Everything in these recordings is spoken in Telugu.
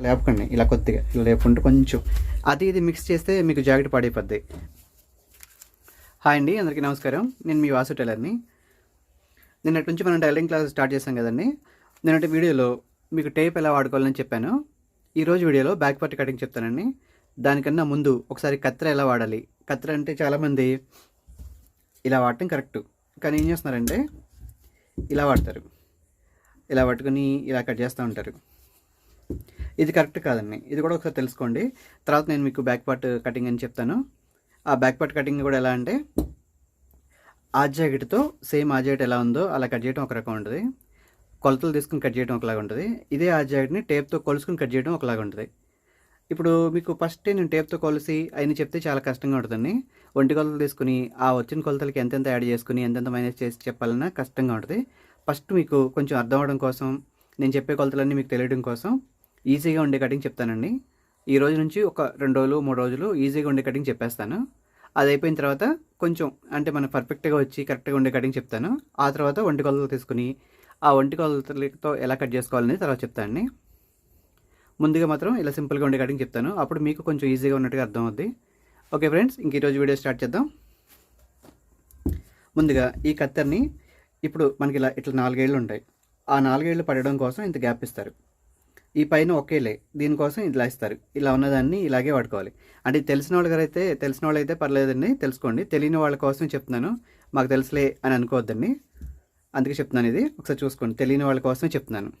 లేపకండి. ఇలా కొద్దిగా. ఇలా లేపుకుంటే కొంచెం అది ఇది మిక్స్ చేస్తే మీకు జాకెట్ పాడైపోద్ది. హాయ్ అండి అందరికీ నమస్కారం. నేను మీ వాసు టైలర్ని. నిన్నటి నుంచి మనం టైలరింగ్ క్లాస్ స్టార్ట్ చేసాం కదండి. నిన్నటి వీడియోలో మీకు టేప్ ఎలా వాడుకోవాలని చెప్పాను. ఈరోజు వీడియోలో బ్యాక్ పార్ట్ కటింగ్ చెప్తానండి. దానికన్నా ముందు ఒకసారి కత్తెర ఎలా వాడాలి? కత్తెర అంటే చాలామంది ఇలా వాడటం కరెక్ట్. కానీ ఏం చేస్తున్నారంటే ఇలా వాడతారు. ఇలా పట్టుకుని ఇలా కట్ చేస్తూ ఉంటారు. ఇది కరెక్ట్ కాదండి. ఇది కూడా ఒకసారి తెలుసుకోండి. తర్వాత నేను మీకు బ్యాక్ పార్ట్ కటింగ్ అని చెప్తాను. ఆ బ్యాక్ పార్ట్ కటింగ్ కూడా ఎలా అంటే ఆ జాకెట్తో సేమ్ ఆ జాకెట్ ఎలా ఉందో అలా కట్ చేయడం ఒక రకం ఉంటుంది. కొలతలు తీసుకుని కట్ చేయడం ఒకలాగా ఉంటుంది. ఇదే ఆ జాకెట్ని టేప్తో కొలుసుకుని కట్ చేయడం ఒకలాగా ఉంటుంది. ఇప్పుడు మీకు ఫస్ట్ నేను టేప్తో కొలిసి అయిన చెప్తే చాలా కష్టంగా ఉంటుందండి. ఒంటి కొలతలు తీసుకుని ఆ వచ్చిన కొలతలకి ఎంతెంత యాడ్ చేసుకుని ఎంతెంత మైనస్ చేసి చెప్పాలన్నా కష్టంగా ఉంటుంది. ఫస్ట్ మీకు కొంచెం అర్థం అవడం కోసం నేను చెప్పే కొలతలన్నీ మీకు తెలియడం కోసం ఈజీగా ఉండే కటింగ్ చెప్తానండి. ఈ రోజు నుంచి ఒక రెండు రోజులు మూడు రోజులు ఈజీగా ఉండే కటింగ్ చెప్పేస్తాను. అది అయిపోయిన తర్వాత కొంచెం అంటే మనం పర్ఫెక్ట్గా వచ్చి కరెక్ట్గా ఉండే కటింగ్ చెప్తాను. ఆ తర్వాత ఒంటి కొలతలు తీసుకుని ఆ ఒంటి కొలతలతో ఎలా కట్ చేసుకోవాలని తర్వాత చెప్తానండి ముందుగా మాత్రం ఇలా సింపుల్గా ఉండే కటింగ్ చెప్తాను. అప్పుడు మీకు కొంచెం ఈజీగా ఉన్నట్టుగా అర్థం అవుద్ది ఓకే ఫ్రెండ్స్ ఇంక ఈరోజు వీడియో స్టార్ట్ చేద్దాం. ముందుగా ఈ కత్తెరని ఇప్పుడు మనకి ఇలా ఇట్లా నాలుగేళ్ళు ఉంటాయి. ఆ నాలుగేళ్ళు పడడం కోసం ఇంత గ్యాప్ ఇస్తారు. ఈ పైన ఒకేలే. దీనికోసం ఇలా ఇస్తారు. ఇలా ఉన్నదాన్ని ఇలాగే వాడుకోవాలి. అంటే తెలిసిన వాళ్ళ అయితే తెలిసిన వాళ్ళు అయితే పర్లేదండి తెలుసుకోండి. తెలియని వాళ్ళ కోసం చెప్తున్నాను. మాకు తెలుసులే అని అనుకోవద్దండి. అందుకే చెప్తున్నాను ఇది. ఒకసారి చూసుకోండి. తెలియని వాళ్ళ కోసం చెప్తున్నాను.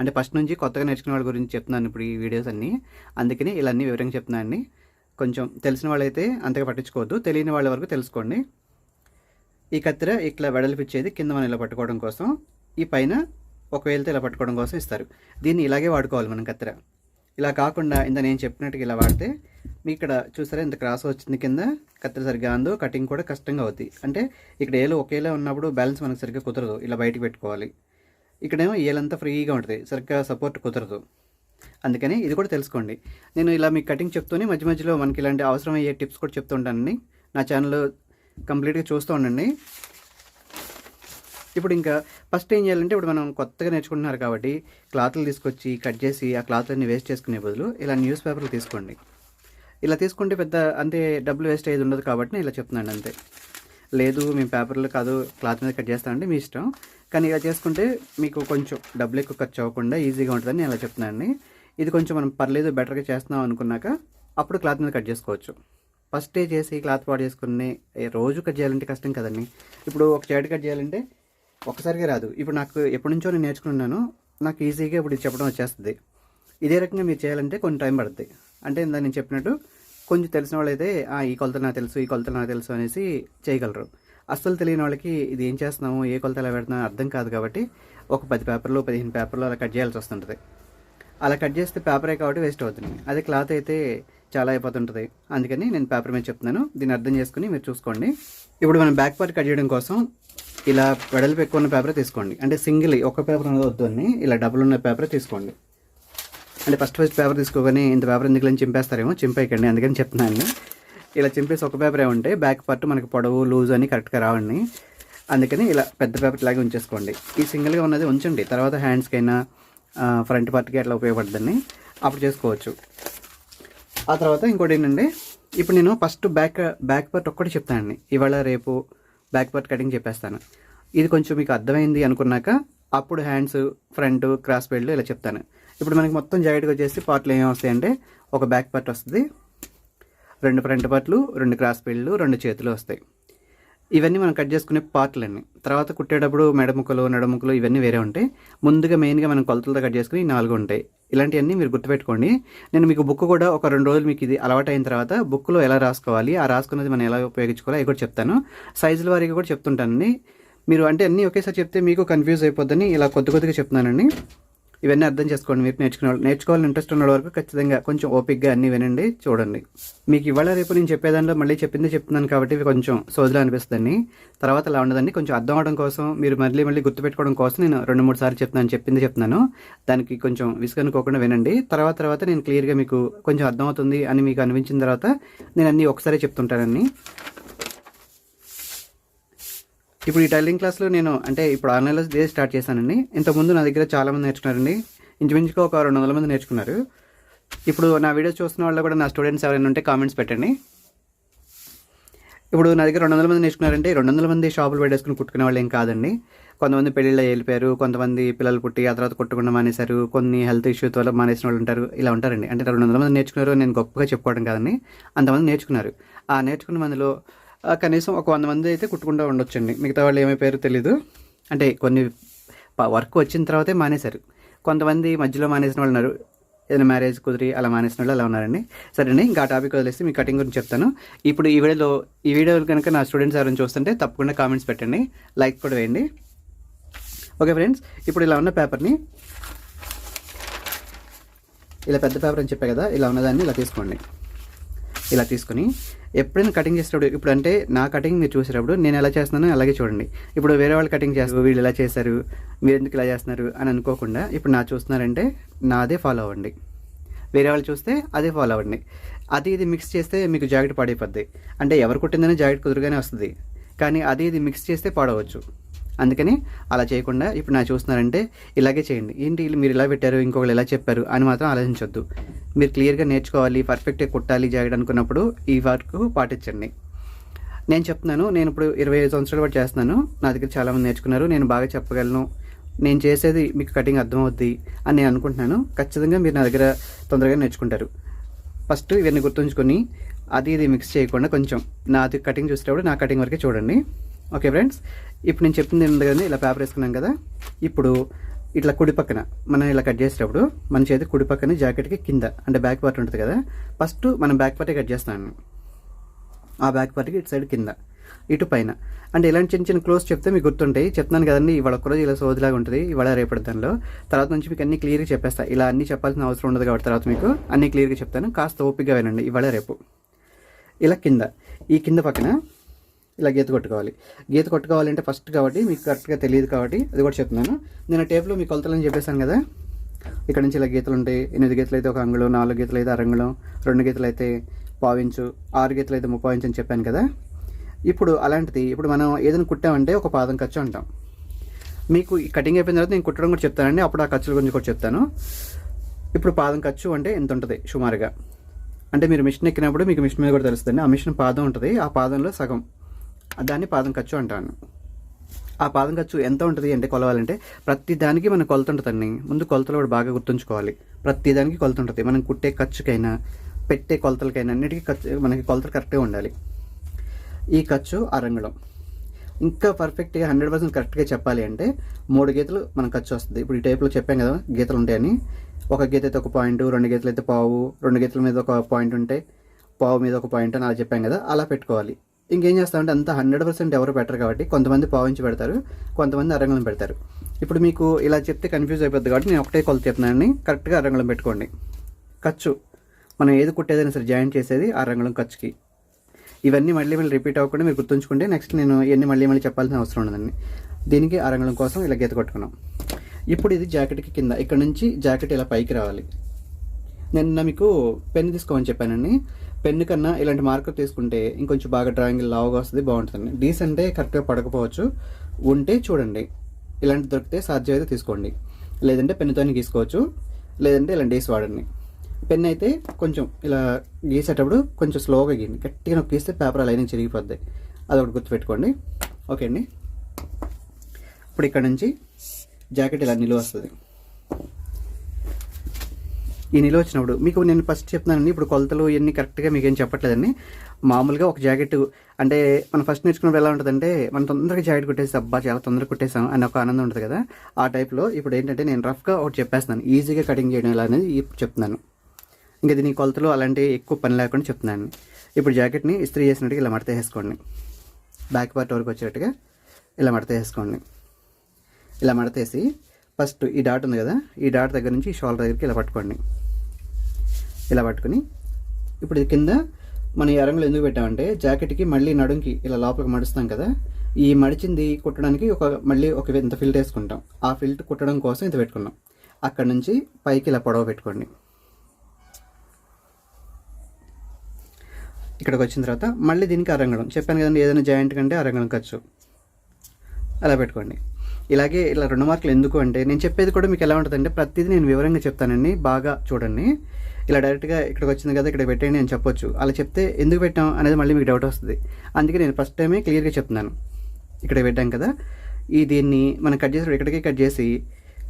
అంటే ఫస్ట్ నుంచి కొత్తగా నేర్చుకునే వాళ్ళ గురించి చెప్తున్నాను ఇప్పుడు ఈ వీడియోస్ అన్నీ. అందుకని ఇలా అన్ని వివరంగా చెప్తున్నాను కొంచెం తెలిసిన వాళ్ళైతే అంతగా పట్టించుకోవద్దు. తెలియని వాళ్ళ వరకు తెలుసుకోండి. ఈ కత్తెర ఇట్లా వెడల్పిచ్చేది కింద మనం ఇలా పట్టుకోవడం కోసం. ఈ పైన ఒక వేలతో ఇలా పట్టుకోవడం కోసం ఇస్తారు. దీన్ని ఇలాగే వాడుకోవాలి మనం కత్తెర. ఇలా కాకుండా ఇంత నేను చెప్పినట్టుగా ఇలా వాడితే మీ ఇక్కడ చూసారా ఇంత క్రాస్ వచ్చింది కింద కత్తెర సరిగ్గా అందో కటింగ్ కూడా కష్టంగా అవుతుంది అంటే ఇక్కడ ఏలు ఒకేలా ఉన్నప్పుడు బ్యాలెన్స్ మనకు సరిగ్గా కుదరదు. ఇలా బయటకు పెట్టుకోవాలి. ఇక్కడేమో ఏలంతా ఫ్రీగా ఉంటుంది. సరిగ్గా సపోర్ట్ కుదరదు. అందుకని ఇది కూడా తెలుసుకోండి. నేను ఇలా మీకు కటింగ్ చెప్తూనే మధ్య మధ్యలో మనకి ఇలాంటి అవసరమయ్యే టిప్స్ కూడా చెప్తుంటానండి నా ఛానల్ కంప్లీట్గా చూస్తూ ఉండండి. ఇప్పుడు ఇంకా ఫస్ట్ ఏం చేయాలంటే ఇప్పుడు మనం కొత్తగా నేర్చుకుంటున్నారు కాబట్టి క్లాత్లు తీసుకొచ్చి కట్ చేసి ఆ క్లాత్లన్నీ వేస్ట్ చేసుకునే బదులు ఇలా న్యూస్ పేపర్లు తీసుకోండి. ఇలా తీసుకుంటే పెద్ద అంటే డబ్బులు వేస్ట్ అయ్యేది ఉండదు కాబట్టి నేను ఇలా చెప్తున్నాను అంతే. లేదు మేము పేపర్లు కాదు క్లాత్ మీద కట్ చేస్తానంటే మీ ఇష్టం. కానీ ఇలా చేసుకుంటే మీకు కొంచెం డబ్బులు ఎక్కువ ఖర్చు అవ్వకుండా ఈజీగా ఉంటుందని నేను ఇలా చెప్తున్నానండి. ఇది కొంచెం మనం పర్లేదు బెటర్గా చేస్తున్నాం అనుకున్నాక అప్పుడు క్లాత్ మీద కట్ చేసుకోవచ్చు. ఫస్ట్ డే చేసి క్లాత్ పాడు చేసుకుని రోజు కట్ చేయాలంటే కష్టం కదండి. ఇప్పుడు ఒక చేతి కట్ చేయాలంటే ఒక్కసారిగా రాదు. ఇప్పుడు నాకు ఎప్పటి నుంచో నేను నేర్చుకున్నాను నాకు ఈజీగా ఇప్పుడు చెప్పడం వచ్చేస్తుంది. ఇదే రకంగా మీరు చేయాలంటే కొంచెం టైం పడుతుంది అంటే ఇందా నేను చెప్పినట్టు కొంచెం తెలిసిన వాళ్ళైతే "ఆ, ఈ కొలత నాకు తెలుసు ఈ కొలత నాకు తెలుసు అనేసి చేయగలరు. అస్సలు తెలియని వాళ్ళకి ఇది ఏం చేస్తున్నాము ఏ కొలత ఎలా పెడుతున్నామో అర్థం కాదు కాబట్టి ఒక పది పేపర్లు పదిహేను పేపర్లు అలా కట్ చేయాల్సి వస్తుంటుంది. అలా కట్ చేస్తే పేపరే కాబట్టి వేస్ట్ అవుతుంది. అదే క్లాత్ అయితే చాలా అయిపోతుంటుంది. అందుకని నేను పేపర్ మీద చెప్తున్నాను. దీన్ని అర్థం చేసుకుని మీరు చూసుకోండి. ఇప్పుడు మనం బ్యాక్ పార్ట్ కట్ చేయడం కోసం ఇలా వెడల్పు ఎక్కువ ఉన్న పేపర్ తీసుకోండి. అంటే సింగిల్ ఒక పేపర్ అనేది వద్దు ఇలా డబుల్ ఉన్న పేపర్ తీసుకోండి. అంటే ఫస్ట్ ఫస్ట్ పేపర్ తీసుకోగానే ఇంత పేపర్ ఎందుకు చింపేస్తారేమో చింపేయకండి అందుకని చెప్తున్నాను. ఇలా చింపేసి ఒక పేపరే ఉంటే బ్యాక్ పార్ట్ మనకి పొడవు లూజ్ అని కరెక్ట్గా రావండి. అందుకని ఇలా పెద్ద పేపర్ లాగే ఉంచేసుకోండి. ఈ సింగిల్గా ఉన్నది ఉంచండి. తర్వాత హ్యాండ్స్కైనా ఫ్రంట్ పార్ట్కి అట్లా ఉపయోగపడుతుంది అప్పుడు చేసుకోవచ్చు. ఆ తర్వాత ఇంకోటి ఏంటంటే ఇప్పుడు నేను ఫస్ట్ బ్యాక్ బ్యాక్ పార్ట్ ఒక్కటి చెప్తానండి. ఇవాళ రేపు బ్యాక్ పార్ట్ కటింగ్ చెప్పేస్తాను. ఇది కొంచెం మీకు అర్థమైంది అనుకున్నాక అప్పుడు హ్యాండ్స్ ఫ్రంట్ క్రాస్ బెల్ట్ ఇలా చెప్తాను. ఇప్పుడు మనకి మొత్తం జాయింట్గా వచ్చేసి పార్ట్లు ఏమేమి వస్తాయంటే ఒక బ్యాక్ పార్ట్ వస్తుంది రెండు ఫ్రంట్ పార్ట్లు రెండు క్రాస్ బెల్ట్లు రెండు చేతులు వస్తాయి. ఇవన్నీ మనం కట్ చేసుకునే పార్ట్లన్నీ. తర్వాత కుట్టేటప్పుడు మెడముక్కలు నడముక్కలు ఇవన్నీ వేరే ఉంటాయి. ముందుగా మెయిన్గా మనం కొలతలతో కట్ చేసుకుని నాలుగు ఉంటాయి. ఇలాంటివన్నీ మీరు గుర్తుపెట్టుకోండి. నేను మీకు బుక్ కూడా ఒక రెండు రోజులు మీకు ఇది అలవాటు అయిన తర్వాత బుక్లో ఎలా రాసుకోవాలి ఆ రాసుకున్నది మనం ఎలా ఉపయోగించుకోవాలి అవి కూడా చెప్తాను. సైజుల వారికి కూడా చెప్తుంటానండి. మీరు అంటే అన్నీ ఒకేసారి చెప్తే మీకు కన్ఫ్యూజ్ అయిపోద్దని ఇలా కొద్ది కొద్దిగా చెప్తున్నానండి. ఇవన్నీ అర్థం చేసుకోండి. మీరు నేర్చుకునే వాళ్ళు నేర్చుకోవాలని ఇంట్రెస్ట్ ఉన్న వరకు ఖచ్చితంగా కొంచెం ఓపిక్గా అన్నీ వినండి చూడండి. మీకు ఇవాళ రేపు నేను చెప్పేదానిలో మళ్ళీ చెప్పిందే చెప్తున్నాను కాబట్టి ఇవి కొంచెం సోజులా అనిపిస్తుందండి. తర్వాత అలా ఉండదండి. కొంచెం అర్థం అవడం కోసం మీరు మళ్ళీ మళ్ళీ గుర్తుపెట్టుకోవడం కోసం నేను రెండు మూడు సార్లు చెప్తున్నాను చెప్పింది చెప్తున్నాను. దానికి కొంచెం విసుగనుకోకుండా వినండి. తర్వాత తర్వాత నేను క్లియర్గా మీకు కొంచెం అర్థమవుతుంది అని మీకు అనిపించిన తర్వాత నేను అన్నీ ఒకసారి చెప్తుంటానండి. ఇప్పుడు ఈ టైలింగ్ క్లాస్లో నేను అంటే ఇప్పుడు ఆన్లైన్లో ఇదే స్టార్ట్ చేశానండి. ఇంతకుముందు నా దగ్గర చాలామంది నేర్చుకున్నారండి. ఇంచుమించుగా ఒక రెండు వందల మంది నేర్చుకున్నారు. ఇప్పుడు నా వీడియో చూస్తున్న వాళ్ళు కూడా నా స్టూడెంట్స్ ఎవరైనా ఉంటే కామెంట్స్ పెట్టండి. ఇప్పుడు నా దగ్గర రెండు వందల మంది నేర్చుకున్నారంటే రెండు వందల మంది షాపులు పెట్టేసుకుని కుట్టుకునే వాళ్ళు ఏం కాదండి. కొంతమంది పెళ్ళిళ్ళు వెళ్ళిపోయారు కొంతమంది పిల్లలు పుట్టి ఆ తర్వాత కుట్టకుండా మానేశారు కొన్ని హెల్త్ ఇష్యూస్ వల్ల మానేసిన వాళ్ళు ఉంటారు ఇలా ఉంటారండి. అంటే రెండు వందల మంది నేర్చుకున్నారు నేను గొప్పగా చెప్పుకోవడం కాదండి. అంతమంది నేర్చుకున్నారు. ఆ నేర్చుకున్న మందిలో కనీసం ఒక వంద మంది అయితే కుట్టుకుంటూ ఉండొచ్చండి. మిగతా వాళ్ళు ఏమైపోయారో తెలీదు. అంటే కొన్ని వర్క్ వచ్చిన తర్వాతే మానేశారు. కొంతమంది మధ్యలో మానేసిన వాళ్ళు ఉన్నారు. ఏదైనా మ్యారేజ్ కుదిరి అలా మానేసిన వాళ్ళు అలా ఉన్నారండి. సరేండి ఇంకా ఆ టాపిక్ వదిలేసి మీ కటింగ్ గురించి చెప్తాను. ఇప్పుడు ఈ వీడియోలో ఈ వీడియో కనుక నా స్టూడెంట్స్ ఎవరైనా చూస్తుంటే తప్పకుండా కామెంట్స్ పెట్టండి. లైక్ కూడా వేయండి. ఓకే ఫ్రెండ్స్ ఇప్పుడు ఇలా ఉన్న పేపర్ని ఇలా పెద్ద పేపర్ అని చెప్పే కదా ఇలా ఉన్నదాన్ని ఇలా తీసుకోండి. ఇలా తీసుకొని ఎప్పుడైనా కటింగ్ చేసేటప్పుడు ఇప్పుడు అంటే నా కటింగ్ మీరు చూసేటప్పుడు నేను ఎలా చేస్తున్నానో అలాగే చూడండి. ఇప్పుడు వేరే వాళ్ళు కటింగ్ చేస్తారు వీళ్ళు ఇలా చేశారు మీరు ఎందుకు ఇలా చేస్తున్నారు అని అనుకోకుండా ఇప్పుడు నా చూస్తున్నారంటే నాదే ఫాలో అవ్వండి. వేరే వాళ్ళు చూస్తే అదే ఫాలో అవ్వండి. అది ఇది మిక్స్ చేస్తే మీకు జాకెట్ పాడైపోద్ది. అంటే ఎవరు కుట్టిందనే జాకెట్ కుదురుగానే వస్తుంది. కానీ అది ఇది మిక్స్ చేస్తే పాడవచ్చు. అందుకని అలా చేయకుండా ఇప్పుడు నా చూస్తున్నారంటే ఇలాగే చేయండి. ఏంటి మీరు ఇలా పెట్టారు ఇంకొకరు ఇలా చెప్పారు అని మాత్రం ఆలోచించొద్దు. మీరు క్లియర్గా నేర్చుకోవాలి పర్ఫెక్ట్గా కుట్టాలి జాకెట్ అనుకున్నప్పుడు ఈ వర్క్ పాటించండి. నేను చెప్తున్నాను నేను ఇప్పుడు ఇరవై ఐదు సంవత్సరాలు పాటు చేస్తున్నాను. నా దగ్గర చాలామంది నేర్చుకున్నారు నేను బాగా చెప్పగలను. నేను చేసేది మీకు కటింగ్ అర్థమవుద్ది అని నేను అనుకుంటున్నాను. ఖచ్చితంగా మీరు నా దగ్గర తొందరగా నేర్చుకుంటారు. ఫస్ట్ ఇవన్నీ గుర్తుంచుకొని అది ఇది మిక్స్ చేయకుండా కొంచెం నాది కటింగ్ చూసేటప్పుడు నా కటింగ్ వరకే చూడండి. ఓకే ఫ్రెండ్స్ ఇప్పుడు నేను చెప్పింది ఏంటి కదండి ఇలా పేపర్ వేసుకున్నాం కదా. ఇప్పుడు ఇట్లా కుడి పక్కన మనం ఇలా కట్ చేసేటప్పుడు మన చేతి కుడి పక్కన జాకెట్కి కింద అంటే బ్యాక్ పార్ట్ ఉంటుంది కదా. ఫస్ట్ మనం బ్యాక్ పార్టే కట్ చేస్తాను ఆ బ్యాక్ పార్ట్కి ఇటు సైడ్ కింద ఇటు పైన. అంటే ఇలాంటి చిన్న చిన్న క్లోజ్ చెప్తే మీకు గుర్తుంటాయి. చెప్తున్నాను కదండి ఇవాళ ఒక్కరోజు ఇలా సోదిలాగా ఉంటుంది ఇవాళ రేపటి దానిలో. తర్వాత నుంచి మీకు అన్ని క్లియర్గా చెప్పేస్తాను ఇలా అన్ని చెప్పాల్సిన అవసరం ఉండదు కాబట్టి తర్వాత మీకు అన్ని క్లియర్గా చెప్తాను. కాస్త ఓపికగా వినండి ఇవాళ రేపు. ఇలా కింద ఈ కింద పక్కన ఇలా గీత కొట్టుకోవాలి. గీత కొట్టుకోవాలంటే ఫస్ట్ కాబట్టి మీకు కరెక్ట్గా తెలియదు కాబట్టి అది కూడా చెప్తున్నాను. నేను టేప్లో మీ కొలతలని చెప్పేశాను కదా? ఇక్కడ నుంచి ఇలా గీతలు ఉంటాయి. ఎనిమిది గీతలు అయితే ఒక అంగుళం నాలుగు గీతలు అయితే అరంగుళం రెండు గీతలు అయితే పావించు ఆరు గీతలు అయితే ముప్పై ఇంచు అని చెప్పాను కదా? ఇప్పుడు అలాంటిది ఇప్పుడు మనం ఏదైనా కుట్టామంటే ఒక పాదం ఖర్చు అంటాం. మీకు ఈ కటింగ్ అయిపోయిన తర్వాత నేను కుట్టడం కూడా చెప్తానండి. అప్పుడు ఆ ఖర్చుల గురించి కూడా చెప్తాను. ఇప్పుడు పాదం ఖర్చు అంటే ఎంత ఉంటుంది సుమారుగా? అంటే మీరు మిషన్ ఎక్కినప్పుడు మీకు మిషన్ మీద కూడా తెలుస్తుంది. ఆ మిషన్ పాదం ఉంటుంది. ఆ పాదంలో సగం. దాన్ని పాదం ఖర్చు అంటాను. ఆ పాదం ఖర్చు ఎంత ఉంటుంది అంటే కొలవాలంటే ప్రతి దానికి మన కొలత ఉంటుందండి. ముందు కొలతలు కూడా బాగా గుర్తుంచుకోవాలి. ప్రతి దానికి కొలత ఉంటుంది. మనం కుట్టే ఖర్చుకైనా పెట్టే కొలతలకైనా అన్నిటికీ ఖర్చు మనకి కొలతలు కరెక్ట్గా ఉండాలి. ఈ ఖర్చు అరంగడం ఇంకా పర్ఫెక్ట్గా హండ్రెడ్ పర్సెంట్ కరెక్ట్గా చెప్పాలి అంటే మూడు గీతలు మనకు ఖర్చు వస్తుంది. ఇప్పుడు ఈ టైప్లో చెప్పాం కదా గీతలు ఉంటాయని ఒక గీత అయితే ఒక పాయింట్ రెండు గీతలు అయితే పావు రెండు గీతల మీద ఒక పాయింట్ ఉంటే పావు మీద ఒక పాయింట్ అని అలా చెప్పాం కదా అలా పెట్టుకోవాలి. ఇంకేం చేస్తామంటే అంత హండ్రెడ్ పర్సెంట్ ఎవరు పెట్టరు కాబట్టి కొంతమంది పావించి పెడతారు కొంతమంది అరంగళం పెడతారు. ఇప్పుడు మీకు ఇలా చెప్తే కన్ఫ్యూజ్ అయిపోద్ది కాబట్టి నేను ఒకటే కొలత చెప్తున్నానని కరెక్ట్గా అరంగళం పెట్టుకోండి. ఖర్చు. మనం ఏది కుట్టేదైనా సరే జాయిన్ చేసేది అరంగళం ఖర్చుకి. ఇవన్నీ మళ్ళీ మళ్ళీ రిపీట్ అవ్వకుండా మీరు గుర్తుంచుకుంటే నెక్స్ట్ నేను ఇవన్నీ మళ్ళీ మళ్ళీ చెప్పాల్సిన అవసరం ఉండదండి. దీనికి అరంగళం కోసం ఇలా గీత కొట్టుకున్నాం. ఇప్పుడు ఇది జాకెట్కి కింద. ఇక్కడ నుంచి జాకెట్ ఇలా పైకి రావాలి. నేను మీకు పెన్ తీసుకోమని చెప్పానండి. పెన్ను కన్నా ఇలాంటి మార్కర్ తీసుకుంటే ఇంకొంచెం బాగా డ్రాయింగ్ లావుగా వస్తుంది బాగుంటుంది డీస్ అంటే కరెక్ట్గా పడకపోవచ్చు. ఉంటే చూడండి. ఇలాంటి దొరికితే సాధ్యమైతే తీసుకోండి. లేదంటే పెన్నుతోనే గీసుకోవచ్చు. లేదంటే ఇలాంటి డీస్ వాడండి. పెన్ అయితే కొంచెం ఇలా గీసేటప్పుడు కొంచెం స్లోగా గీయండి. గట్టిగా నొక్కిస్తే పేపర్ అలా అయినా చిరిగిపోద్ది. అదొకటి గుర్తుపెట్టుకోండి. ఓకే అండి. ఇప్పుడు ఇక్కడ నుంచి జాకెట్ ఇలా నిలువ వస్తుంది. ఈ నిలువ వచ్చినప్పుడు మీకు నేను ఫస్ట్ చెప్తున్నానండి ఇప్పుడు కొలతలు ఇవన్నీ కరెక్ట్గా మీకు ఏం చెప్పట్లేదండి. మామూలుగా ఒక జాకెట్ అంటే మనం ఫస్ట్ నేర్చుకున్నప్పుడు ఎలా ఉంటుందంటే మనం తొందరగా జాకెట్ కుట్టేసి అబ్బా చాలా తొందరగా కుట్టేసాం అని ఒక ఆనందం ఉంటుంది కదా. ఆ టైప్లో ఇప్పుడు ఏంటంటే నేను రఫ్గా ఒకటి చెప్పేస్తున్నాను. ఈజీగా కటింగ్ చేయడం ఎలా అనేది ఇప్పుడు చెప్తున్నాను. ఇంకా దీని కొలతలు అలాంటివి ఎక్కువ పని లేకుండా చెప్తున్నాను. ఇప్పుడు జాకెట్ని ఇస్త్రీ చేసినట్టుగా ఇలా మడత వేసుకోండి. బ్యాక్ పార్ట్ వరకు వచ్చేటట్టుగా ఇలా మడత వేసుకోండి. ఇలా మడతేసి ఫస్ట్ ఈ డాట్ ఉంది కదా ఈ డాట్ దగ్గర నుంచి ఈ షోల్డర్ దగ్గరికి ఇలా పట్టుకోండి. ఇలా పట్టుకుని ఇప్పుడు ఇది కింద మనం ఈ అరంగులు ఎందుకు పెట్టామంటే జాకెట్కి మళ్ళీ నడుంకి ఇలా లోపలికి మడుస్తాం కదా ఈ మడిచింది కుట్టడానికి ఒక మళ్ళీ ఒక ఇంత ఫిల్ట్ వేసుకుంటాం. ఆ ఫిల్ట్ కుట్టడం కోసం ఇంత పెట్టుకున్నాం. అక్కడ నుంచి పైకి ఇలా పొడవ పెట్టుకోండి. ఇక్కడికి వచ్చిన తర్వాత మళ్ళీ దీనికి అరంగడం చెప్పాను కదండి ఏదైనా జాయింట్ కంటే అరంగడం ఖర్చు. అలా పెట్టుకోండి. ఇలాగే ఇలా రెండు మార్కులు ఎందుకు అంటే నేను చెప్పేది కూడా మీకు ఎలా ఉంటుందంటే ప్రతిదీ నేను వివరంగా చెప్తానండి బాగా చూడండి. ఇలా డైరెక్ట్గా ఇక్కడికి వచ్చింది కదా ఇక్కడ పెట్టండి అని చెప్పొచ్చు. అలా చెప్తే ఎందుకు పెట్టాం అనేది మళ్ళీ మీకు డౌట్ వస్తుంది. అందుకే నేను ఫస్ట్ టైమే క్లియర్గా చెప్తున్నాను. ఇక్కడ పెట్టాం కదా ఈ దీన్ని మనం కట్ చేసి ఇక్కడికి కట్ చేసి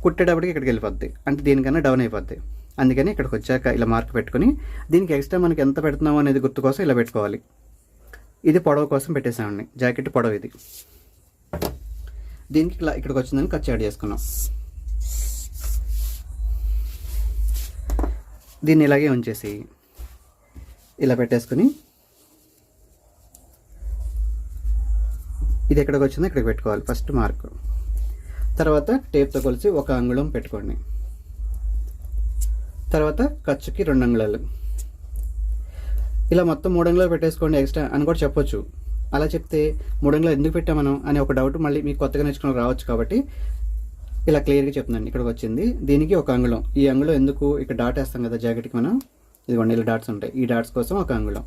కుట్టేటప్పటికి ఇక్కడికి వెళ్ళిపోద్ది. అంటే దీనికన్నా డౌన్ అయిపోద్ది. అందుకని ఇక్కడికి వచ్చాక ఇలా మార్క్ పెట్టుకుని దీనికి ఎక్స్ట్రా మనకి ఎంత పెడుతున్నామో అనేది గుర్తు కోసం ఇలా పెట్టుకోవాలి. ఇది పొడవు కోసం పెట్టేసామండి జాకెట్ పొడవు ఇది. దీనికి ఇలా ఇక్కడికి వచ్చిందని ఖర్చు యాడ్ చేసుకున్నాం. దీన్ని ఇలాగే ఉంచేసి ఇలా పెట్టేసుకుని ఇది ఎక్కడికి వచ్చిందో ఇక్కడికి పెట్టుకోవాలి ఫస్ట్ మార్క్. తర్వాత టేప్తో కొలిసి ఒక అంగుళం పెట్టుకోండి. తర్వాత ఖర్చుకి రెండు అంగుళాలు. ఇలా మొత్తం మూడు అంగుళాలు పెట్టేసుకోండి ఎక్స్ట్రా అని కూడా చెప్పొచ్చు. అలా చెప్తే మూడు అంగుళాలు ఎందుకు పెట్టాం మనం అనే ఒక డౌట్ మళ్ళీ మీకు కొత్తగా నేర్చుకుని రావచ్చు కాబట్టి ఇలా క్లియర్గా చెప్తున్నాను. ఇక్కడికి వచ్చింది. దీనికి ఒక అంగుళం. ఈ అంగుళం ఎందుకు ఇక్కడ డాట్ వేస్తాం కదా జాకెట్కి మనం? ఇదిగోండి ఇలా డాట్స్ ఉంటాయి. ఈ డాట్స్ కోసం ఒక అంగుళం.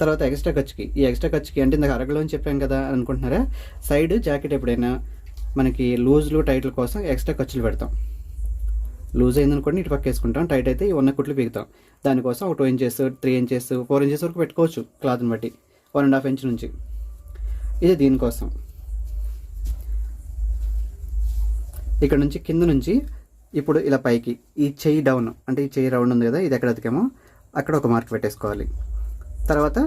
తర్వాత ఎక్స్ట్రా ఖర్చుకి. ఈ ఎక్స్ట్రా ఖర్చుకి అంటే ఇందాక అరగలో అని చెప్పాం కదా అనుకుంటున్నారా? సైడ్ జాకెట్ ఎప్పుడైనా మనకి లూజ్లు టైట్ల కోసం ఎక్స్ట్రా ఖర్చులు పెడతాం. లూజ్ అయిందనుకోండి ఇటు పక్క వేసుకుంటాం. టైట్ అయితే ఉన్న కుట్లు పీగుతాం దానికోసం ఒక two inches three inches four inches వరకు పెట్టుకోవచ్చు క్లాత్ని బట్టి. వన్ అండ్ హాఫ్ ఇంచ్ నుంచి. ఇది దీనికోసం ఇక్కడ నుంచి కింద నుంచి ఇప్పుడు ఇలా పైకి ఈ చెయ్యి డౌన్ అంటే ఈ చెయ్యి రౌండ్ ఉంది కదా ఇది ఎక్కడ అతికామో అక్కడ ఒక మార్క్ పెట్టేసుకోవాలి. తర్వాత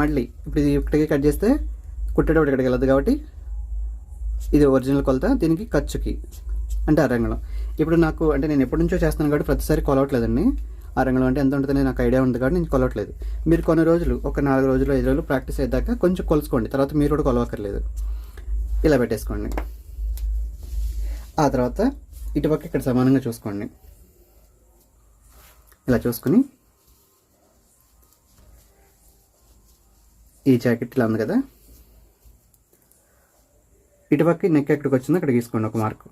మళ్ళీ ఇప్పుడు ఇది ఇక్కడికి కట్ చేస్తే కుట్టేటప్పుడు ఇక్కడికి వెళ్ళదు కాబట్టి ఇది ఒరిజినల్ కొలత దీనికి ఖర్చుకి అంటే అరంగళం. ఇప్పుడు నాకు అంటే నేను ఎప్పటి నుంచో చేస్తాను కాబట్టి ప్రతిసారి కొలవట్లేదండి అరంగంలో అంటే ఎంత ఉంటుంది నాకు ఐడియా ఉంది కాబట్టి నేను కొలవట్లేదు. మీరు కొన్ని రోజులు ఒక నాలుగు రోజులు ఐదు రోజులు ప్రాక్టీస్ అయ్యాక కొంచెం కొలుసుకోండి. తర్వాత మీరు కూడా కొలవక్కర్లేదు. ఇలా పెట్టేసుకోండి. ఆ తర్వాత ఇటుపక్క ఇక్కడ సమానంగా చూసుకోండి. ఇలా చూసుకుని ఈ జాకెట్ ఇలా ఉంది కదా. ఇటుపక్క నెక్ ఎక్కడికి వచ్చిందో అక్కడ గీసుకోండి ఒక మార్కు.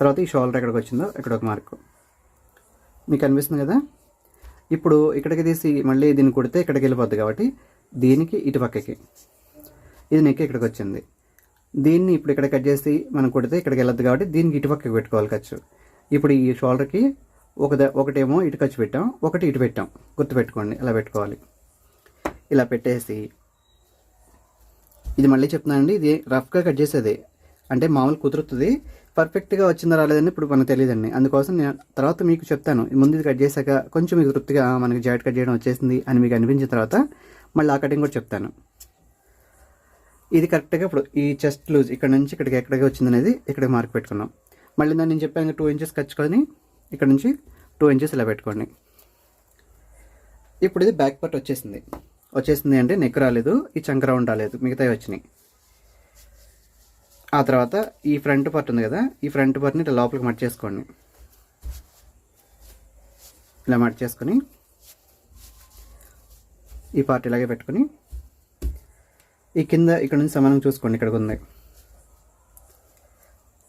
తర్వాత ఈ షోల్డర్ ఎక్కడికి వచ్చిందో ఇక్కడ ఒక మార్కు. మీకు అనిపిస్తుంది కదా? ఇప్పుడు ఇక్కడికి తీసి మళ్ళీ దీన్ని కొడితే ఇక్కడికి వెళ్ళిపోద్ది కాబట్టి దీనికి ఇటుపక్కకి ఇది నెక్ ఇక్కడికి వచ్చింది. దీన్ని ఇప్పుడు ఇక్కడ కట్ చేసి మనం కొడితే ఇక్కడికి వెళ్ళొద్దు కాబట్టి దీనికి ఇటుపక్కకి పెట్టుకోవాలి ఖర్చు. ఇప్పుడు ఈ షోల్డర్కి ఒక ఒకటేమో ఇటు ఖర్చు పెట్టాం ఒకటి ఇటు పెట్టాం. గుర్తుపెట్టుకోండి ఇలా పెట్టుకోవాలి. ఇలా పెట్టేసి ఇది మళ్ళీ చెప్తున్నానండి ఇది రఫ్గా కట్ చేసేది. అంటే మామూలు కుదురుతుంది. పర్ఫెక్ట్గా వచ్చిందా రాలేదని ఇప్పుడు మనకు తెలియదండి. అందుకోసం నేను తర్వాత మీకు చెప్తాను. ముందు ఇది కట్ చేశాక కొంచెం మీకు తృప్తిగా మనకి జాకెట్ కట్ చేయడం వచ్చేసింది అని మీకు అనిపించిన తర్వాత మళ్ళీ ఆ కటింగ్ కూడా చెప్తాను. ఇది కరెక్ట్గా ఇప్పుడు ఈ చెస్ట్ లూజ్ ఇక్కడ నుంచి ఇక్కడికి ఎక్కడికి వచ్చిందనేది ఇక్కడ మార్క్ పెట్టుకున్నాం. మళ్ళీ దాన్ని నేను చెప్పాను టూ ఇంచెస్ కచ్చుకొని ఇక్కడ నుంచి టూ ఇంచెస్ ఇలా పెట్టుకోండి. ఇప్పుడు ఇది బ్యాక్ పార్ట్ వచ్చేసింది. వచ్చేసింది అంటే నెక్ రాలేదు ఈ చంక రౌండ్ రాలేదు మిగతావి వచ్చినాయి. ఆ తర్వాత ఈ ఫ్రంట్ పార్ట్ ఉంది కదా ఈ ఫ్రంట్ పార్ట్ని ఇట్లా లోపలికి మట్ చేసుకోండి. ఇలా మట్ చేసుకొని ఈ పార్ట్ ఇలాగే పెట్టుకొని ఈ కింద ఇక్కడ నుంచి సమానం చూసుకోండి ఇక్కడికి ఉంది.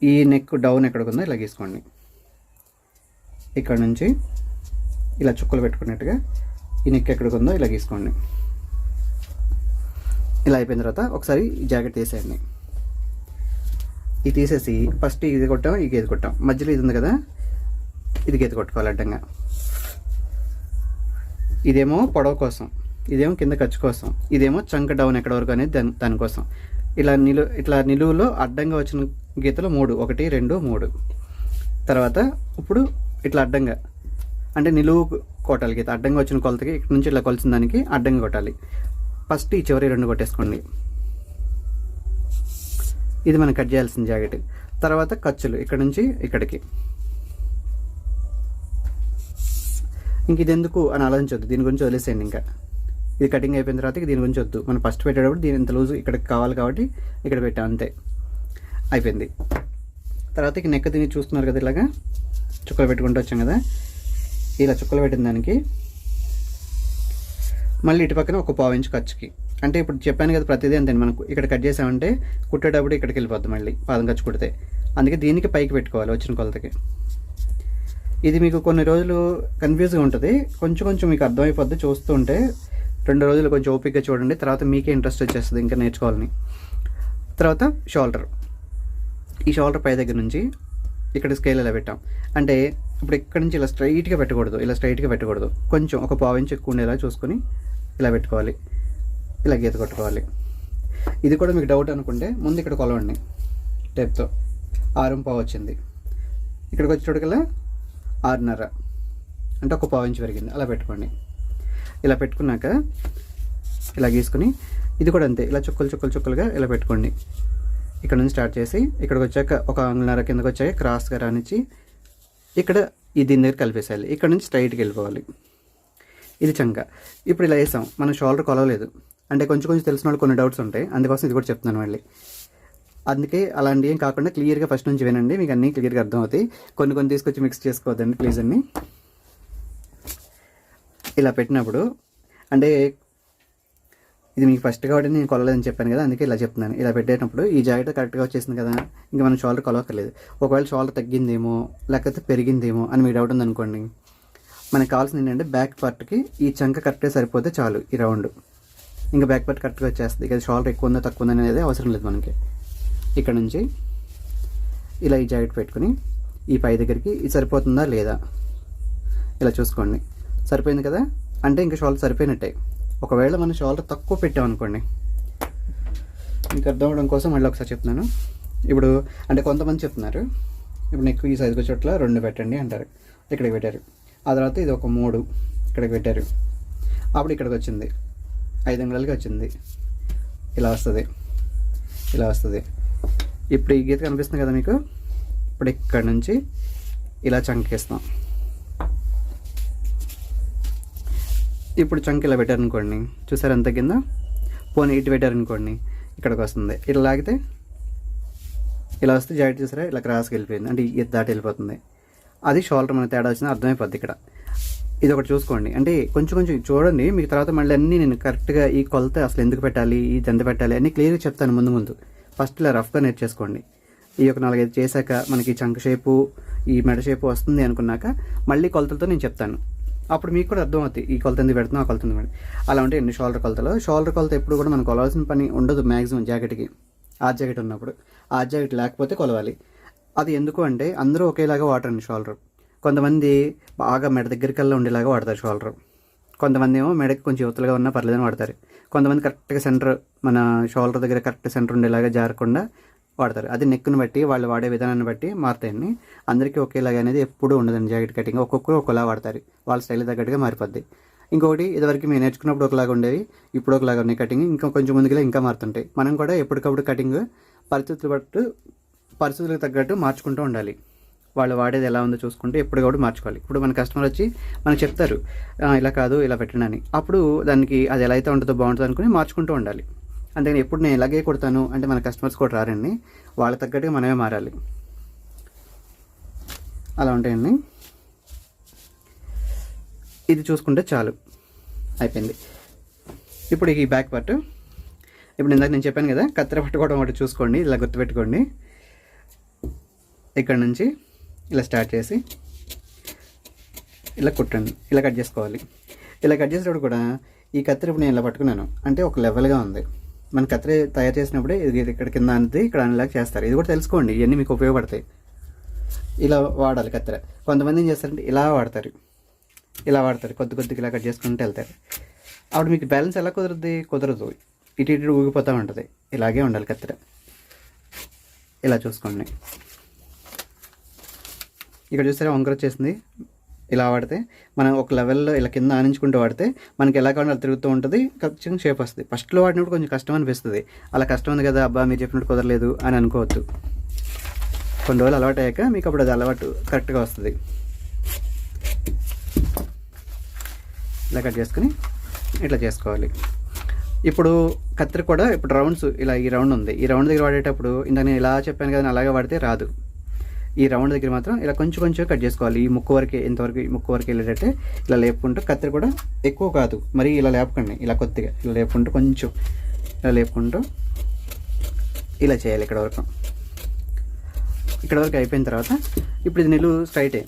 ఈ నెక్ డౌన్ ఎక్కడికి ఉందో ఇలా గీసుకోండి. ఇక్కడ నుంచి ఇలా చుక్కలు పెట్టుకున్నట్టుగా ఈ నెక్ ఎక్కడికి ఉందో ఇలా గీసుకోండి. ఇలా అయిపోయిన తర్వాత ఒకసారి జాకెట్ తీసేయండి. ఇది తీసేసి ఫస్ట్ ఇది కొట్టాం ఈ గేది కొట్టాం. మధ్యలో ఇది ఉంది కదా ఇది గీత కొట్టుకోవాలి అడ్డంగా. ఇదేమో పొడవ కోసం ఇదేమో కింద ఖర్చు కోసం ఇదేమో చంక డౌన్ ఎక్కడ వరకు అనేది దాని దానికోసం ఇలా నిలు ఇట్లా నిలువులో అడ్డంగా వచ్చిన గీతలు మూడు ఒకటి రెండు మూడు. తర్వాత ఇప్పుడు ఇట్లా అడ్డంగా అంటే నిలువు కొట్టాలి గీత. అడ్డంగా వచ్చిన కొలతకి ఇక్కడ నుంచి ఇట్లా కొలిసిన దానికి అడ్డంగా కొట్టాలి. ఫస్ట్ ఈ చివరి రెండు కొట్టేసుకోండి. ఇది మనం కట్ చేయాల్సిన జాకెట్. తర్వాత ఖర్చులు ఇక్కడ నుంచి ఇక్కడికి. ఇంక ఇది ఎందుకు అని ఆలోచించొద్దు. దీని గురించి వదిలేసేయండి ఇంకా. ఇది కటింగ్ అయిపోయిన తర్వాత దీని గురించి వద్దు. మనం ఫస్ట్ పెట్టేటప్పుడు దీని ఇంత లూజు ఇక్కడికి కావాలి కాబట్టి ఇక్కడ పెట్టాం అంతే. అయిపోయింది. తర్వాత ఇక నెక్క తిని చూస్తున్నారు కదా ఇలాగా. చుక్కలు పెట్టుకుంటూ వచ్చాం కదా. ఇలా చుక్కలు పెట్టిన దానికి మళ్ళీ ఇటు పక్కన ఒక పావు ఇంచు ఖర్చుకి. అంటే ఇప్పుడు చెప్పాను కదా ప్రతిదీ అంతే మనకు ఇక్కడ కట్ చేసామంటే కుట్టేటప్పుడు ఇక్కడికి వెళ్ళిపోద్ది మళ్ళీ పాదం ఖర్చు కుడితే. అందుకే దీనికి పైకి పెట్టుకోవాలి వచ్చిన కొలతకి. ఇది మీకు కొన్ని రోజులు కన్ఫ్యూజ్గా ఉంటుంది. కొంచెం కొంచెం మీకు అర్థమైపోద్ది చూస్తూ ఉంటే. రెండు రోజులు కొంచెం ఓపిక్గా చూడండి. తర్వాత మీకే ఇంట్రెస్ట్ వచ్చేస్తుంది ఇంకా నేర్చుకోవాలని. తర్వాత షోల్డర్ ఈ షోల్డర్ పై దగ్గర నుంచి ఇక్కడ స్కేల్ ఇలా పెట్టాం? అంటే ఇప్పుడు ఇక్కడ నుంచి ఇలా స్ట్రైట్గా పెట్టకూడదు. ఇలా స్ట్రైట్గా పెట్టకూడదు. కొంచెం ఒక పావు ఇంచ్ ఎక్కువ ఉండేలా చూసుకొని ఇలా పెట్టుకోవాలి. ఇలా గీత కొట్టుకోవాలి. ఇది కూడా మీకు డౌట్ అనుకుంటే ముందు ఇక్కడ కొలవండి. టేప్తో ఆరు పావు వచ్చింది. ఇక్కడికి వచ్చేటోడికల్లా ఆరున్నర. అంటే ఒక పావు ఇంచు పెరిగింది. అలా పెట్టుకోండి. ఇలా పెట్టుకున్నాక ఇలా గీసుకుని ఇది కూడా అంతే. ఇలా చుక్కలు చుక్కలు చుక్కలుగా ఇలా పెట్టుకోండి. ఇక్కడ నుంచి స్టార్ట్ చేసి ఇక్కడికి వచ్చాక ఒక అంగుళన్నర కిందకి వచ్చాక క్రాస్గా రానిచ్చి ఇక్కడ ఈ దీని దగ్గర కలిపేసేయాలి. ఇక్కడ నుంచి స్ట్రైట్కి వెళ్ళిపోవాలి. ఇది చంక. ఇప్పుడు ఇలా వేసాం. మనం షోల్డర్ కొలవలేదు. అంటే కొంచెం కొంచెం తెలిసిన వాళ్ళు కొన్ని డౌట్స్ ఉంటాయి. అందుకోసం ఇది కూడా చెప్తున్నాను మళ్ళీ. అందుకే అలాంటి ఏం కాకుండా క్లియర్గా ఫస్ట్ నుంచి వినండి. మీకు అన్నీ క్లియర్గా అర్థమవుతాయి. కొన్ని కొన్ని తీసుకొచ్చి మిక్స్ చేసుకోవద్దండి ప్లీజ్ అన్ని. ఇలా పెట్టినప్పుడు అంటే ఇది మీకు ఫస్ట్ కాబట్టి నేను కొలలేదని చెప్పాను కదా అందుకే ఇలా చెప్తున్నాను. ఇలా పెట్టేటప్పుడు ఈ జాకెట్ కరెక్ట్గా వచ్చేసింది కదా ఇంకా మనం షోల్డర్ కొలవక్కర్లేదు. ఒకవేళ షోల్డర్ తగ్గిందేమో లేకపోతే పెరిగిందేమో అని మీకు డౌట్ ఉందనుకోండి. మనకు కావాల్సింది ఏంటంటే బ్యాక్ పార్ట్కి ఈ చంక కరెక్ట్గా సరిపోతే చాలు ఈ రౌండ్ ఇంకా బ్యాక్ పార్ట్ కరెక్ట్గా వచ్చేస్తుంది. ఇక షోల్డర్ ఎక్కువ ఉందో తక్కువ ఉందో అనేది అవసరం లేదు మనకి. ఇక్కడ నుంచి ఇలా ఈ జాకెట్ పెట్టుకుని ఈ పై దగ్గరికి ఇది సరిపోతుందా లేదా? ఇలా చూసుకోండి. సరిపోయింది కదా? అంటే ఇంకా షోల్డర్ సరిపోయినట్టే. ఒకవేళ మనం షోల్డర్ తక్కువ పెట్టామనుకోండి మీకు అర్థం అవడం కోసం మళ్ళీ ఒకసారి చెప్తున్నాను. ఇప్పుడు అంటే కొంతమంది చెప్తున్నారు. ఇప్పుడు నెక్ ఈ సైజుకి చోట్ల రెండు పెట్టండి అంటారు. ఇక్కడికి పెట్టారు. ఆ తర్వాత ఇది ఒక మూడు ఇక్కడికి పెట్టారు. అప్పుడు ఇక్కడికి వచ్చింది. ఐదు అంగుళాలకి వచ్చింది. ఇలా వస్తుంది. ఇలా వస్తుంది. ఇప్పుడు ఈ గీత కనిపిస్తుంది కదా మీకు? ఇప్పుడు ఇక్కడ నుంచి ఇలా చంకేస్తాం. ఇప్పుడు చంక్ ఇలా పెట్టారనుకోండి చూసారు ఎంత కింద? పోనీ ఇటు పెట్టారనుకోండి ఇక్కడికి వస్తుంది. ఇలా లాగితే ఇలా వస్తే జాకెట్ చూసారా? ఇలా క్రాస్కి వెళ్ళిపోయింది. అంటే ఇది దాటి వెళ్ళిపోతుంది. అది షోల్డర్ మన తేడా వచ్చింది అర్థమైపోద్ది ఇక్కడ. ఇది ఒకటి చూసుకోండి. అంటే కొంచెం కొంచెం చూడండి. మీకు తర్వాత మళ్ళీ అన్నీ నేను కరెక్ట్గా ఈ కొలత అసలు ఎందుకు పెట్టాలి? ఈ ఎంత పెట్టాలి? అన్నీ క్లియర్గా చెప్తాను ముందు ముందు. ఫస్ట్ ఇలా రఫ్గా నేర్చేసుకోండి. ఈ ఒక నాలుగైదు చేశాక మనకి చంక షేపు ఈ మెడ షేపు వస్తుంది అనుకున్నాక మళ్ళీ కొలతలతో నేను చెప్తాను. అప్పుడు మీకు కూడా అర్థమవుతుంది ఈ కొలత ఎందుకు పెడుతున్నాం ఆ కొలత ఎందుకు అలా ఉంటే ఎన్ని షోల్డర్ కొలతలు? షోల్డర్ కొలత ఎప్పుడు కూడా మనం కొలవాల్సిన పని ఉండదు మ్యాక్సిమం జాకెట్కి ఆ జాకెట్ ఉన్నప్పుడు. ఆ జాకెట్ లేకపోతే కొలవాలి. అది ఎందుకు అంటే అందరూ ఒకేలాగా వాటర్ అండి షోల్డర్ కొంతమంది బాగా మెడ దగ్గరికల్లా ఉండేలాగా వాడతారు షోల్డర్. కొంతమంది ఏమో మెడకి కొంచెం యువతలుగా ఉన్నా పర్లేదని వాడతారు. కొంతమంది కరెక్ట్గా సెంటర్ మన షోల్డర్ దగ్గర కరెక్ట్ సెంటర్ ఉండేలాగా జారకుండా వాడతారు. అది నెక్ను బట్టి వాళ్ళు వాడే విధానాన్ని బట్టి మారుతాయండి. అందరికీ ఒకేలాగా అనేది ఎప్పుడూ ఉండదండి జాకెట్ కటింగ్. ఒక్కొక్కరు ఒకలా వాడతారు. వాళ్ళ స్టైల్ తగ్గట్టుగా మారిపోద్ది. ఇంకొకటి ఇదివరకు మేము నేర్చుకున్నప్పుడు ఒకలాగా ఉండేవి ఇప్పుడు ఒకలాగా ఉన్నాయి కటింగ్. ఇంకా కొంచెం ముందుగా ఇంకా మారుతుంటాయి. మనం కూడా ఎప్పటికప్పుడు కటింగ్ పరిస్థితులు బట్టు పరిస్థితులకు తగ్గట్టు మార్చుకుంటూ ఉండాలి. వాళ్ళు వాడేది ఎలా ఉందో చూసుకుంటే ఎప్పుడు కూడా మార్చుకోవాలి. ఇప్పుడు మన కస్టమర్ వచ్చి మనకు చెప్తారు ఇలా కాదు ఇలా పెట్టండి అప్పుడు దానికి అది ఎలా అయితే ఉంటుందో బాగుంటుంది అనుకుని మార్చుకుంటూ ఉండాలి. అంతేగాని ఎప్పుడు నేను ఇలాగే కొడతాను అంటే మన కస్టమర్స్ కూడా రారండి. వాళ్ళ తగ్గట్టుగా మనమే మారాలి. అలా ఉంటాయండి. ఇది చూసుకుంటే చాలు. అయిపోయింది. ఇప్పుడు ఈ బ్యాక్ పార్ట్. ఇప్పుడు ఇందాక నేను చెప్పాను కదా కత్తెర పట్టుకోవడం ఒకటి చూసుకోండి ఇలా గుర్తుపెట్టుకోండి. ఇక్కడ నుంచి ఇలా స్టార్ట్ చేసి ఇలా కుట్టండి. ఇలా కట్ చేసుకోవాలి. ఇలా కట్ చేసేటప్పుడు కూడా ఈ కత్తెర ఇప్పుడు నేను ఇలా పట్టుకున్నాను. అంటే ఒక లెవెల్గా ఉంది. మన కత్తెర తయారు చేసినప్పుడే ఇది ఇక్కడ కింద అనేది ఇక్కడ అనేలాగా చేస్తారు. ఇది కూడా తెలుసుకోండి ఇవన్నీ మీకు ఉపయోగపడతాయి. ఇలా వాడాలి కత్తెర. కొంతమంది ఏం చేస్తారంటే ఇలా వాడతారు. ఇలా వాడతారు. కొద్ది కొద్దిగా ఇలా కట్ చేసుకుంటూ వెళ్తారు. అప్పుడు మీకు బ్యాలెన్స్ ఎలా కుదరదు కుదరదు. ఇటు ఇటు ఊగిపోతూ ఉంటుంది. ఇలాగే ఉండాలి కత్తెర. ఇలా చూసుకోండి. ఇక్కడ చూసారా వంకర వచ్చేసింది. ఇలా వాడితే మనం ఒక లెవెల్లో ఇలా కింద ఆనించుకుంటూ వాడితే మనకి ఎలా కావాలో అలా తిరుగుతూ ఉంటుంది. ఖచ్చితంగా షేప్ వస్తుంది. ఫస్ట్లో వాడినప్పుడు కొంచెం కష్టం అనిపిస్తుంది. అలా కష్టం ఉంది కదా అబ్బా మీరు చెప్పినట్టు కుదరలేదు అని అనుకోవద్దు. కొన్ని రోజులు అలవాటు అయ్యాక మీకు అప్పుడు అది అలవాటు కరెక్ట్గా వస్తుంది. ఇలా కట్ చేసుకుని ఇట్లా చేసుకోవాలి. ఇప్పుడు కత్తిరి కూడా ఇప్పుడు రౌండ్స్ ఇలా ఈ రౌండ్ ఉంది. ఈ రౌండ్ దగ్గర వాడేటప్పుడు ఇందాక నేను ఇలా చెప్పాను కదా అలాగే వాడితే రాదు. ఈ రౌండ్ దగ్గర మాత్రం ఇలా కొంచెం కొంచెం కట్ చేసుకోవాలి. ఈ ముక్కు వరకు ఇంతవరకు ముక్కు వరకు వెళ్ళేటట్టే ఇలా లేపుకుంటూ కత్తిరి కూడా ఎక్కువ కాదు. మరి ఇలా లేపకండి. ఇలా కొద్దిగా ఇలా లేపుకుంటూ కొంచెం ఇలా లేపుకుంటూ ఇలా చేయాలి ఇక్కడ వరకు. ఇక్కడ వరకు అయిపోయిన తర్వాత ఇప్పుడు ఇది నిలువు స్ట్రైటే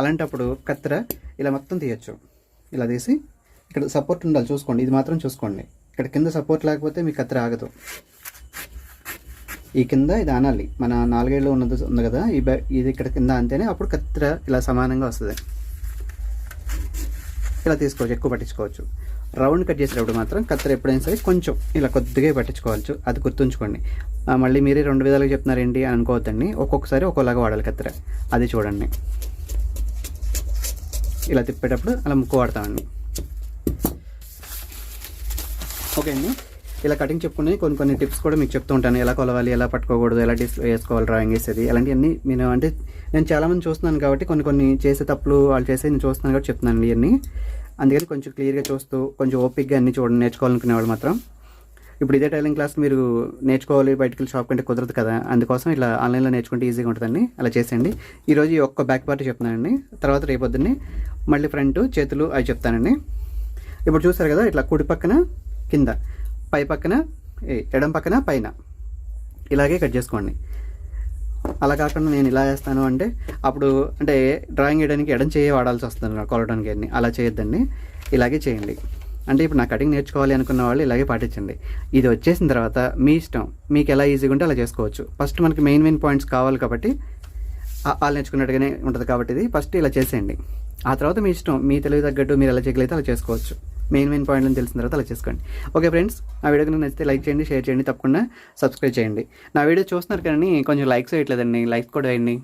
అలాంటప్పుడు కత్తెర ఇలా మొత్తం తీయచ్చు. ఇలా తీసి ఇక్కడ సపోర్ట్ ఉండాలి. చూసుకోండి. ఇది మాత్రం చూసుకోండి. ఇక్కడ కింద సపోర్ట్ లేకపోతే మీ కత్తెర ఆగదు. ఈ కింద ఇది ఆనాలి మన నాలుగేళ్ళు ఉన్నది ఉంది కదా ఈ బ- ఇది ఇక్కడ కింద అంతేనే అప్పుడు కత్తెర ఇలా సమానంగా వస్తుంది. ఇలా తీసుకోవచ్చు ఎక్కువ పట్టించుకోవచ్చు. రౌండ్ కట్ చేసేటప్పుడు మాత్రం కత్తెర ఎప్పుడైనా సరే కొంచెం ఇలా కొద్దిగా పట్టించుకోవచ్చు. అది గుర్తుంచుకోండి. మళ్ళీ మీరే రెండు విధాలుగా చెప్తున్నారండి అని అనుకోవద్దండి. ఒక్కొక్కసారి ఒక్కోలాగా వాడాలి కత్తెర. అది చూడండి. ఇలా తిప్పేటప్పుడు అలా ముక్కు వాడతామండి. ఓకే అండి. ఇలా కటింగ్ చెప్పుకుని కొన్ని కొన్ని టిప్స్ కూడా మీకు చెప్తూ ఉంటాను. ఎలా కొలవాలి ఎలా పట్టుకోకూడదు ఎలా డిస్ వేసుకోవాలి డ్రాయింగ్ వేసేది అలాంటివన్నీ నేను అంటే నేను చాలామంది చూస్తున్నాను కాబట్టి కొన్ని కొన్ని చేసే తప్పులు వాళ్ళు చేసే నేను చూస్తున్నాను కాబట్టి చెప్తున్నాను ఇవన్నీ. అందుకని కొంచెం క్లియర్గా చూస్తూ కొంచెం ఓపిక్గా అన్ని చూడండి నేర్చుకోవాలనుకునే వాళ్ళు మాత్రం. ఇప్పుడు ఇదే టైలింగ్ క్లాస్ మీరు నేర్చుకోవాలి బయటికి షాప్ కంటే కుదరదు కదా. అందుకోసం ఇట్లా ఆన్లైన్లో నేర్చుకుంటే ఈజీగా ఉంటుందండి. అలా చేసేయండి. ఈరోజు ఈ ఒక్క బ్యాక్ పార్ట్ చెప్తున్నానండి. తర్వాత రేపొద్దున్నే మళ్ళీ ఫ్రంట్ చేతులు అవి చెప్తానండి. ఇప్పుడు చూసారు కదా ఇట్లా కుడి పక్కన కింద. పై పక్కన ఏ, ఎడం పక్కన పైన. ఇలాగే కట్ చేసుకోండి. అలా కాకుండా నేను ఇలా చేస్తాను అంటే అప్పుడు అంటే డ్రాయింగ్ వేయడానికి ఎడం చేయి వాడాల్సి వస్తుంది కొలవడానికి అన్ని. అలా చేయొద్దండి. ఇలాగే చేయండి. అంటే ఇప్పుడు నా కటింగ్ నేర్చుకోవాలి అనుకున్న వాళ్ళు ఇలాగే పాటించండి. ఇది వచ్చేసిన తర్వాత మీ ఇష్టం. మీకు ఎలా ఈజీగా ఉంటే అలా చేసుకోవచ్చు. ఫస్ట్ మనకి మెయిన్ మెయిన్ పాయింట్స్ కావాలి కాబట్టి వాళ్ళు నేర్చుకున్నట్టుగానే ఉంటుంది కాబట్టి ఇది. ఫస్ట్ ఇలా చేసేయండి. ఆ తర్వాత మీ ఇష్టం. మీ తెలివి తగ్గట్టు మీరు ఎలా చేయగలిగితే అలా చేసుకోవచ్చు. మెయిన్ మెయిన్ పాయింట్లను తెలిసిన తర్వాత అలా చేసుకోండి. ఓకే ఫ్రెండ్స్ నా వీడియో కనుక నచ్చితే లైక్ చేయండి షేర్ చేయండి తప్పకుండా సబ్స్క్రైబ్ చేయండి. నా వీడియో చూస్తున్నారు కానీ కొంచెం లైక్స్ వేయట్లేదండి లైక్ కూడా వేయండి.